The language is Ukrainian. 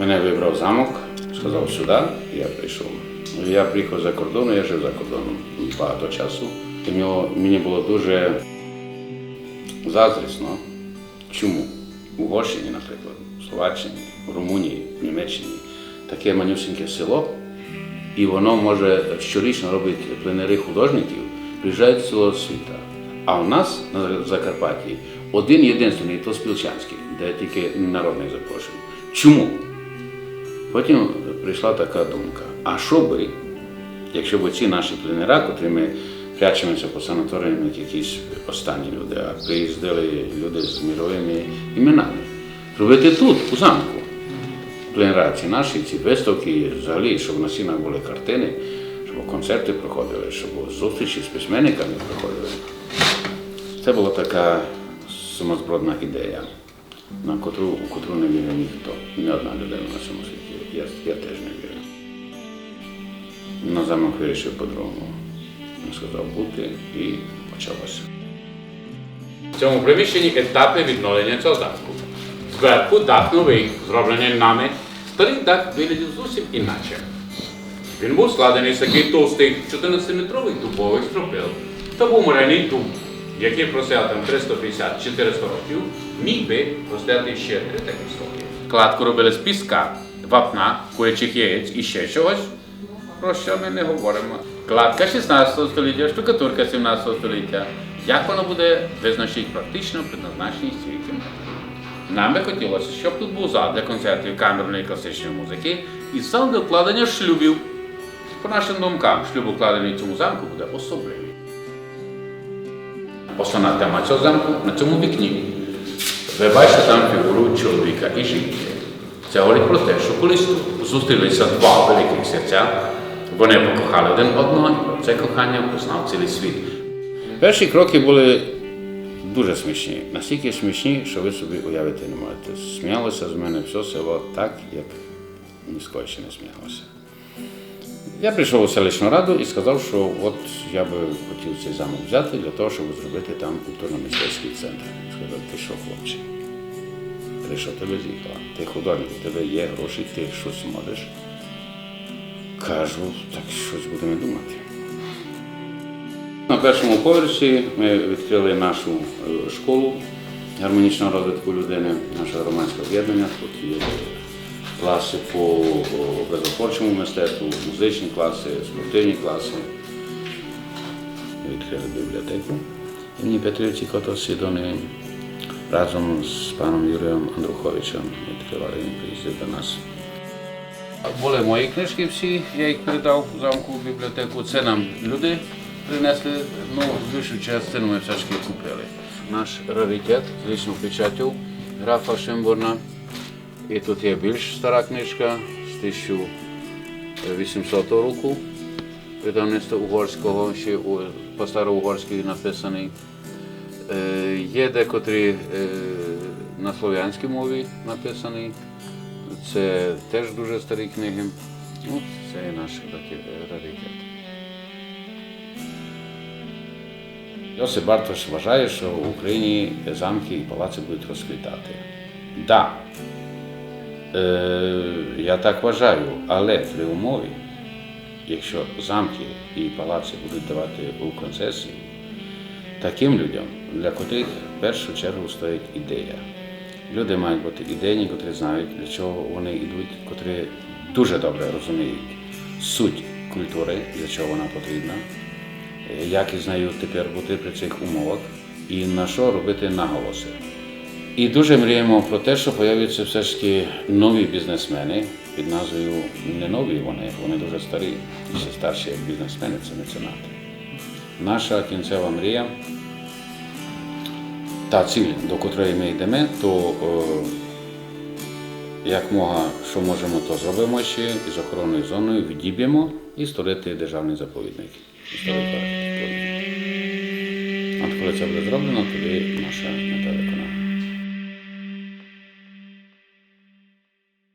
Мене вибрав замок, сказав сюди, і я прийшов. Я приїхав за кордону, я жив за кордоном багато часу. І мені- було дуже заздрісно. Чому? У Угорщині, наприклад, в Словаччині, в Румунії, в Німеччині таке манюсіньке село, і воно може щорічно робити пленери художників, приїжджають з цілого світу. А у нас на Закарпатті один єдиний, то Спілчанський, де тільки народний запрошують. Чому? Потім прийшла така думка: а що би, якщо б ці наші пленера, котрі ми прячемося по санаторіям, як якісь останні люди, а приїздили люди з міровими іменами, робити тут, у замку. Пленера ці наші, ці виставки, взагалі, щоб на стінах були картини, щоб концерти проходили, щоб зустрічі з письменниками проходили. Це була така сумозбродна ідея, на котру, у котру не вірив ніхто, ні одна людина на цьому світі. Я, я теж не вірив. На замок вирішив по-другому. Він сказав бути і почалося. В цьому приміщенні етапи відновлення цього замку. Зверху дах новий, зроблений нами. Старий дах виглядів зовсім іначе. Він був складений з таких товстих 14-метрових дубових стропил. Та був морений дуб, який простояв там 350-400 років, міг би простояти ще 3 такі роки. Кладку робили з піска, вапна, курячих яєць і ще чогось. Про що ми не говоримо? Кладка 16 століття, штукатурка 17 століття. Як воно буде визначить практично предназначеність цієї? Нам би хотілося, щоб тут був зал для концертів камерної класичної музики і зал для укладення шлюбів. По нашим думкам, шлюб укладений в цьому замку буде особливий. Основна тема цього замку на цьому вікні. Ви бачите там фігуру чоловіка і жінки. Це говорить про те, що колись зустрілися два великих серця, вони покохали один одного, і це кохання познав цілий світ. Перші кроки були дуже смішні, настільки смішні, що ви собі уявити не можете. Сміялося з мене все село так, як ні ще не сміялося. Я прийшов у селищну раду і сказав, що от я би хотів цей замок взяти для того, щоб зробити там культурно-мистецький центр. Сказав, ти що, хлопче? Що тебе з'їхала? Ти художник, у тебе є гроші, ти щось можеш. Кажу, так щось будемо думати. На першому поверсі ми відкрили нашу школу гармонічного розвитку людини, наше громадське об'єднання. Тут є класи по о, мистецтву, музичні класи, спортивні класи. Відкрили бібліотеку. Імені Петрівці Котосідони разом з паном Юрієм Андруховичем відкривали він приїздив до нас. Були мої книжки всі, я їх передав в замку в бібліотеку. Це нам люди принесли, ну, більшу частину ми все ж купили. Наш раритет з лічну печаттю графа Шимбурна. І тут є більш стара книжка з 1800 року, видавництва угорського, ще по-староугорськи написаний. Е, Є декотрі е, на слов'янській мові написаний. Це теж дуже старі книги. Ну, це і наш такий раритет. Йосип Бартош вважає, що в Україні замки і палаци будуть розквітати. Так, е, я так вважаю, але при умові, якщо замки і палаци будуть давати у концесії таким людям, для котрих в першу чергу стоїть ідея. Люди мають бути ідейні, котрі знають, для чого вони йдуть, котрі дуже добре розуміють суть культури, для чого вона потрібна, як із нею тепер бути при цих умовах і на що робити наголоси. І дуже мріємо про те, що появляться все ж таки нові бізнесмени під назвою не нові вони, вони дуже старі, і ще старші як бізнесмени, це меценати. Наша кінцева мрія. Та ціль, до котрої ми йдемо, то е, як мога, що можемо, то зробимо ще із охоронною зоною, відіб'ємо і створити державний заповідник. От коли це буде зроблено, тоді наша мета